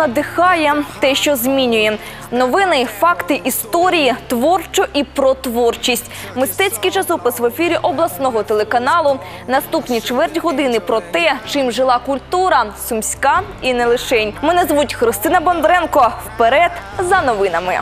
надихає, те, що змінює. Новини, факти, історії, творчо і про творчість. Мистецький часопис в ефірі обласного телеканалу. Наступні чверть години про те, чим жила культура, сумська і не лишень. Мене звуть Христина Бондренко. Вперед за новинами.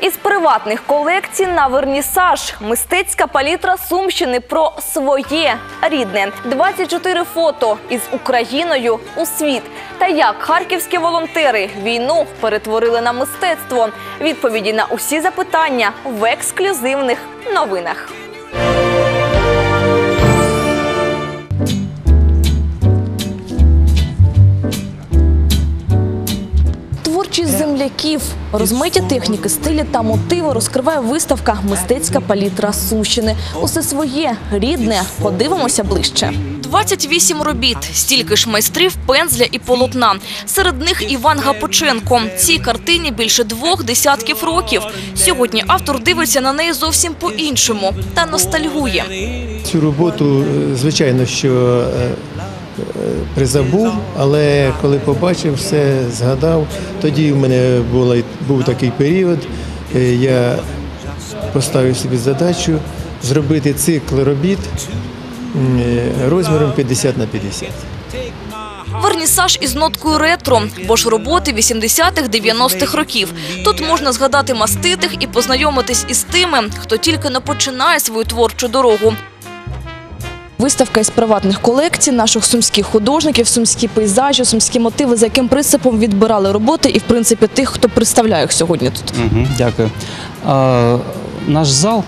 Із приватних колекцій на вернісаж. Мистецька палітра Сумщини про своє рідне. 24 фото із Україною у світ. Та як харківські волонтери війну перетворили на мистецтво. Відповіді на усі запитання в ексклюзивних новинах. Земляків, розмиті техніки, стилі та мотиви розкриває виставка Мистецька палітра Сумщини. Усе своє рідне. Подивимося ближче. 28 робіт, стільки ж майстрів, пензля і полотна. Серед них Іван Гапоченко. Цій картині більше двох десятків років. Сьогодні автор дивиться на неї зовсім по-іншому та ностальгує. Цю роботу, е, звичайно, що е, призабув, але коли побачив все, згадав, тоді в мене була, був такий період, е, я поставив собі задачу зробити цикл робіт е, розміром 50 на 50. Вернісаж із ноткою ретро, бо ж роботи 80-х, 90-х років. Тут можна згадати маститих і познайомитись із тими, хто тільки не починає свою творчу дорогу. Виставка із приватних колекцій наших сумських художників, сумські пейзажі, сумські мотиви, за яким принципом відбирали роботи, і в принципі тих, хто представляє їх сьогодні тут. Дякую. Наш зал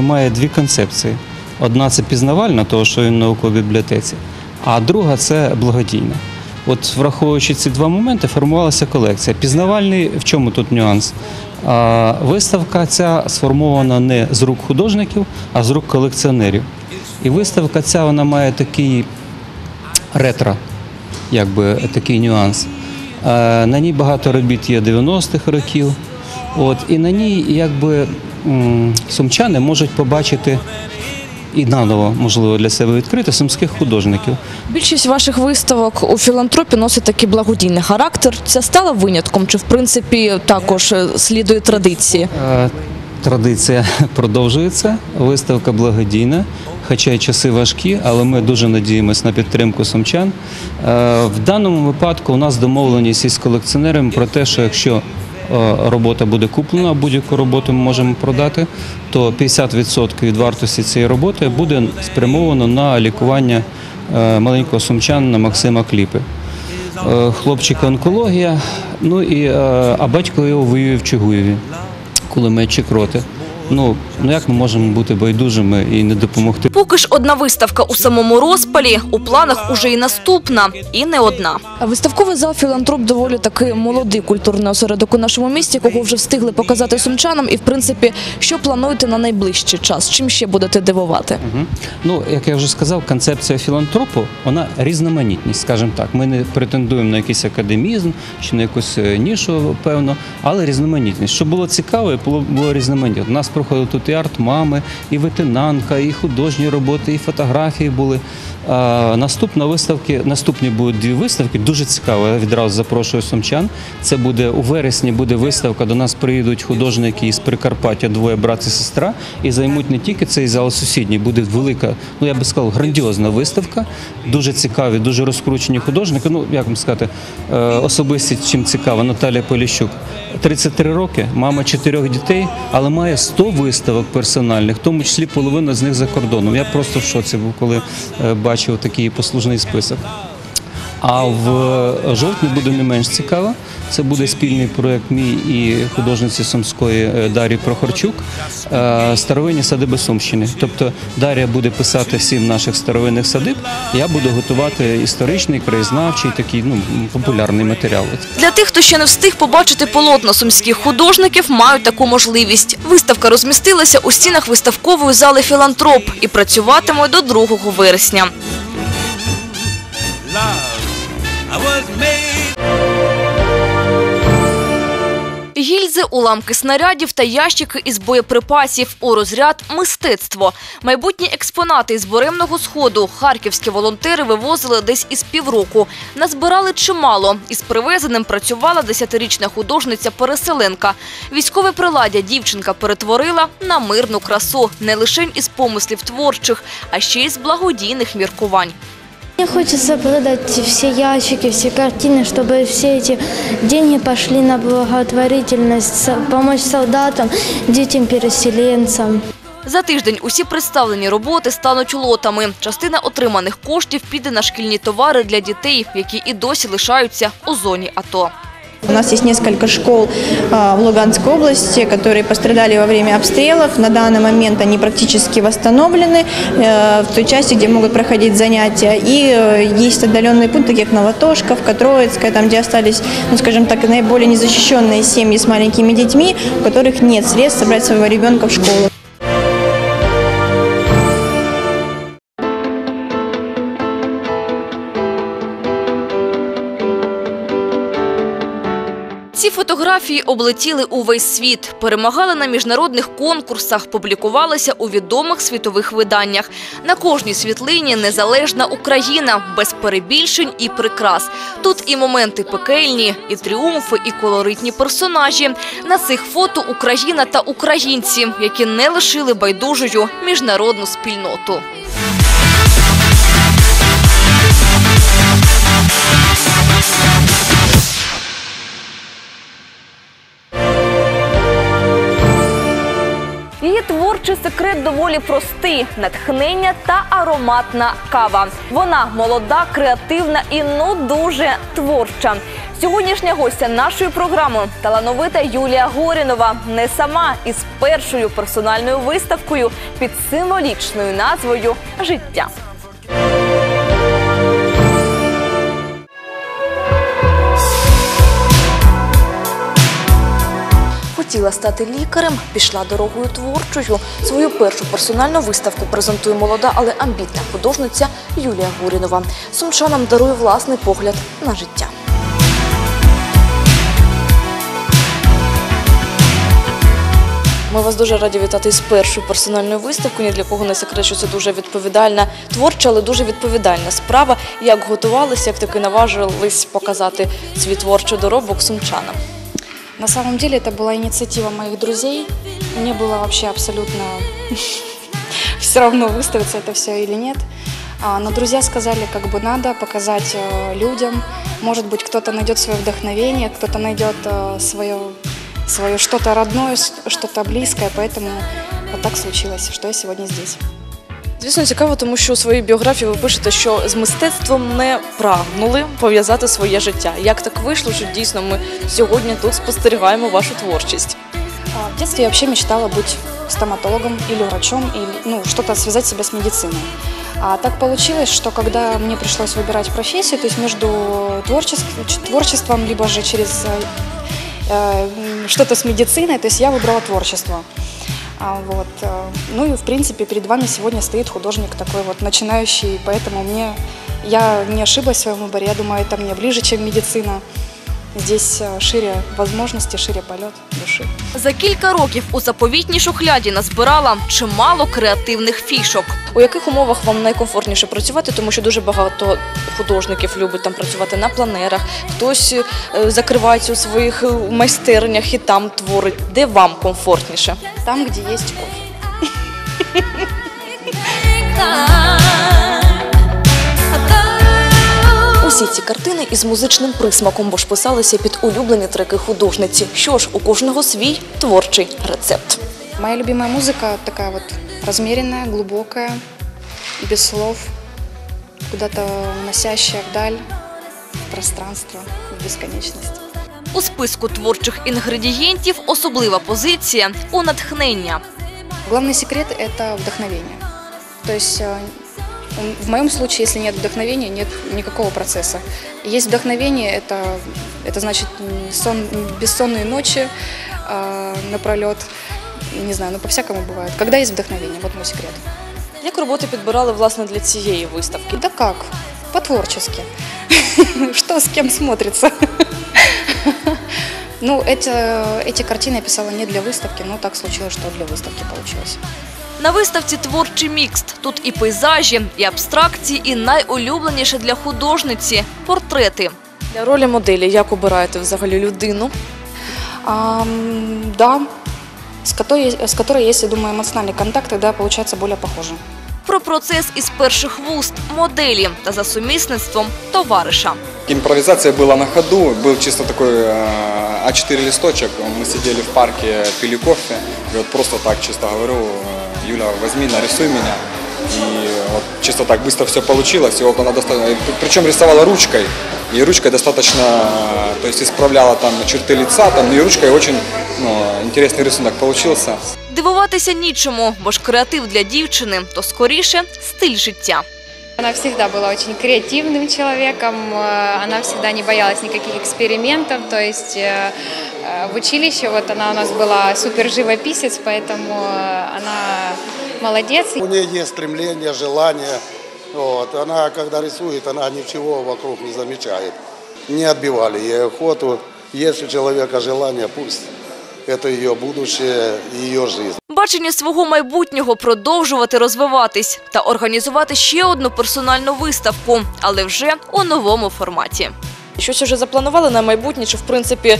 має дві концепції. Одна це пізнавальна, того, що він науковій бібліотеці, а друга це благодійна. От враховуючи ці два моменти, формувалася колекція. Пізнавальний в чому тут нюанс? Виставка ця сформована не з рук художників, а з рук колекціонерів. І виставка ця вона має такий ретро, якби такий нюанс. Е, На ній багато робіт є 90-х років. От, і на ній якби сумчани можуть побачити і наново, можливо, для себе відкрити сумських художників. Більшість ваших виставок у філантропі носить такий благодійний характер. Це стало винятком, чи в принципі також е, слідує традиції? Е, Традиція продовжується, виставка благодійна, хоча й часи важкі, але ми дуже надіємося на підтримку сумчан. Е, В даному випадку у нас домовленість із колекціонерами про те, що якщо е, робота буде куплена, будь-яку роботу ми можемо продати, то 50% від вартості цієї роботи буде спрямовано на лікування е, маленького сумчанина Максима Кліпи. Е, Хлопчика онкологія, ну і а батько його воює в Чигуєві кулеметчик роти. Ну, ну як ми можемо бути байдужими і не допомогти? Поки ж одна виставка у самому розпалі, у планах уже і наступна, і не одна. Виставковий зал філантроп доволі таки молодий культурний осередок у нашому місті, кого вже встигли показати сумчанам. І в принципі, що плануєте на найближчий час? Чим ще будете дивувати? Мгм. Ну, як я вже сказав, концепція філантропу вона різноманітність, скажімо так. Ми не претендуємо на якийсь академізм чи на якусь е, нішу, певно, але різноманітність. Щоб було цікаво, і було, було різноманітно. У нас проходили тут і арт-мами, і ветенанка, і художні роботи, і фотографії були. А, наступна виставки, наступні будуть дві виставки. Дуже цікаво. Я відразу запрошую сумчан. Це буде у вересні. Буде виставка. До нас приїдуть художники із Прикарпаття, двоє брат і сестра, і займуть не тільки цей зал сусідній. Буде велика, ну я би сказав, грандіозна виставка. Дуже цікаві, дуже розкручені художники. Ну як вам сказати, е, особистість чим цікава. Наталія Поліщук. 33 роки, мама чотирьох дітей, але має 100 виставок персональних, в тому числі половина з них за кордоном. Я просто в шоці був, коли е, бачив такий послужний список. А в жовтні буде не менш цікаво. Це буде спільний проект мій і художниці Сумської е, Дар'ї Прохорчук е, старовинні садиби Сумщини. Тобто Дар'я буде писати сім наших старовинних садиб. Я буду готувати історичний, краєзнавчий, такий ну популярний матеріал. Для тих, хто ще не встиг побачити полотна сумських художників, мають таку можливість. Виставка розмістилася у стінах виставкової зали «Філантроп» і працюватиме до 2 вересня. Гільзи, уламки снарядів та ящики із боєприпасів у розряд мистецтво. Майбутні експонати із буремного сходу харківські волонтери вивозили десь із півроку. Назбирали чимало. Із привезеним працювала десятирічна художниця-переселенка. Військове приладдя дівчинка перетворила на мирну красу не лише із помислів творчих, а ще й з благодійних міркувань. Мне хочется продать все ящики, все картины, чтобы все эти деньги пошли на благотворительность, со- помочь солдатам, детям-переселенцам. За тиждень усі представлені роботи стануть лотами. Частина отриманих коштів піде на шкільні товари для дітей, які і досі лишаються у зоні АТО. У нас есть несколько школ а, в Луганской области, которые пострадали во время обстрелов. На данный момент они практически восстановлены э, в той части, где могут проходить занятия. И э, есть отдаленные пункты, как Новотошковка, Троицкая, там, где остались, ну, скажем так, наиболее незащищенные семьи с маленькими детьми, у которых нет средств собрать своего ребенка в школу. Фотографії облетіли увесь світ, перемагали на міжнародних конкурсах, публікувалися у відомих світових виданнях. На кожній світлині незалежна Україна, без перебільшень і прикрас. Тут і моменти пекельні, і тріумфи, і колоритні персонажі. На цих фото Україна та українці, які не лишили байдужою міжнародну спільноту. Секрет доволі простий: натхнення та ароматна кава. Вона молода, креативна і ну дуже творча. Сьогоднішня гостя нашої програми талановита Юлія Горінова не сама із першою персональною виставкою під символічною назвою Життя. Хотіла стати лікарем, пішла дорогою творчою. Свою першу персональну виставку презентує молода, але амбітна художниця Юлія Гурінова. Сумчанам дарує власний погляд на життя. Ми вас дуже раді вітати з першою персональною виставкою. Ні для кого не секрет, що це дуже відповідальна, творча, але дуже відповідальна справа. Як готувалися, як таки наважились показати свій творчий доробок сумчанам. На самом деле это была инициатива моих друзей. Мне было вообще абсолютно все равно, выставится это все или нет. А, Но друзья сказали, как бы надо показать э, людям. Может быть, кто-то найдет свое вдохновение, кто-то найдет э, свое, свое что-то родное, что-то близкое. Поэтому вот так случилось, что я сегодня здесь. Звісно, цікаво, тому що у своїй біографії ви пишете, що з мистецтвом не прагнули пов'язати своє життя. Як так вийшло, що дійсно ми сьогодні тут спостерігаємо вашу творчість? А, В детстве я вообще мечтала быть стоматологом или врачом, или ну, что-то связать себя с медициной. А так получилось, что когда мне пришлось выбирать профессию, то есть между творчес- ч- творчеством, либо же через э, э, м, что-то с медициной, то есть я выбрала творчество. А, вот, э, ну и в принципе перед вами сегодня стоит художник такой вот начинающий, поэтому мне я не ошиблась в своем выборе. Я думаю, это мне ближе, чем медицина. Здесь шире возможности, шире полет души. За кілька років у заповітній шухляді назбирала чимало креативних фішок. У яких умовах вам найкомфортніше працювати, тому що дуже багато художників любить там працювати на планерах, хтось е, закривається у своїх е, майстернях і там творить. Де вам комфортніше? Там, где есть кофе. Усі ці картини із музичним присмаком, бо ж писалися під улюблені треки художниці. Що ж, у кожного свій творчий рецепт. Моя любимая музыка такая вот размеренная, глубокая, без слов, куда-то уносящая вдаль, в пространство, в бесконечность. У списку творчих інгредієнтів особлива позиція у натхнення. Главный секрет – это вдохновение. То есть э, в моем случае, если нет вдохновения, нет никакого процесса. Есть вдохновение – это, это значит м, сон, м, бессонные ночи э, напролет, не знаю, ну по-всякому бывает. Когда есть вдохновение, вот мой секрет. Як роботи підбирали власне для цієї виставки? Да как? По-творчески. Что с кем смотрится? Ну, это, эти картины я писала не для выставки, но так случилось, что для выставки получилось. На виставці творчий мікст. Тут і пейзажі, і абстракції, і найулюбленіше для художниці портрети. Для ролі моделі як обираєте взагалі людину? Да, с которой, с которой я думаю, эмоциональный контакти, тогда виходить більше похоже Про процес із перших вуст, моделі та за сумісництвом товариша. Импровизация была на ходу, был чисто такой э, А4 листочек, мы сидели в парке, пили кофе, и вот просто так чисто говорю, э, Юля, возьми, нарисуй меня. И вот чисто так быстро все получилось, и вот она достаточно, причем рисовала ручкой, и ручкой достаточно, э, то есть исправляла там черты лица, там, и ручкой очень ну, интересный рисунок получился. Дивуватися нічому, бо ж креатив для дівчини то скоріше стиль життя. Она всегда была очень креативным человеком, э, она всегда не боялась никаких экспериментов, то есть э, э, в училище вот она у нас была супер живописец, поэтому э, она молодец. У нее есть стремление, желание. Вот. Она, когда рисует, она ничего вокруг не замечает. Не отбивали ей охоту. Есть у человека желание, пусть это ее будущее и ее жизнь. Бачення свого майбутнього продовжувати розвиватись та організувати ще одну персональну виставку, але вже у новому форматі. Щось уже запланували на майбутнє, чи в принципі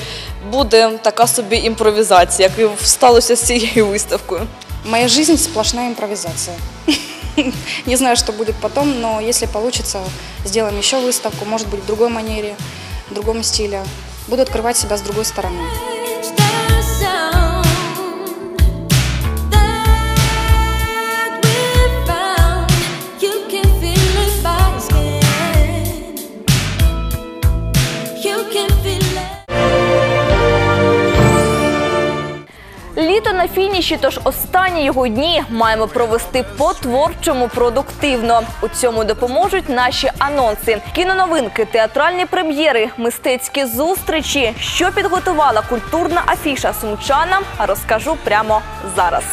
буде така собі імпровізація, як і сталося з цією виставкою? Моя жизнь сплошная импровизация. Не знаю, что будет потом, но если получится, сделаем еще выставку, может быть, в другой манере, в другом стиле. Буду открывать себя с другой стороны. Фініші, тож останні його дні маємо провести по-творчому продуктивно. У цьому допоможуть наші анонси, кіноновинки, театральні прем'єри, мистецькі зустрічі. Що підготувала культурна афіша сумчана, розкажу прямо зараз.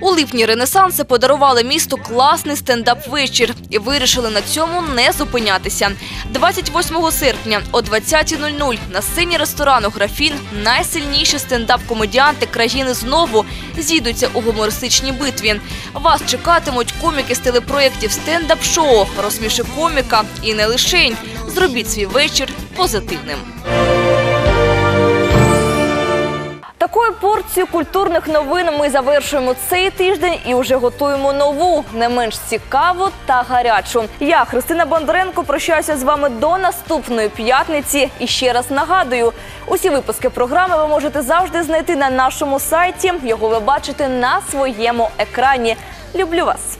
У липні Ренесанси подарували місту класний стендап-вечір і вирішили на цьому не зупинятися. 28 серпня о 20.00 на сцені ресторану Графін найсильніші стендап-комедіанти країни знову зійдуться у гумористичній битві. Вас чекатимуть коміки з телепроєктів стендап-шоу, розсміши коміка і не лишень. Зробіть свій вечір позитивним. Такою порцією культурних новин ми завершуємо цей тиждень і вже готуємо нову, не менш цікаву та гарячу. Я, Христина Бондаренко, прощаюся з вами до наступної п'ятниці. І ще раз нагадую: усі випуски програми ви можете завжди знайти на нашому сайті. Його ви бачите на своєму екрані. Люблю вас.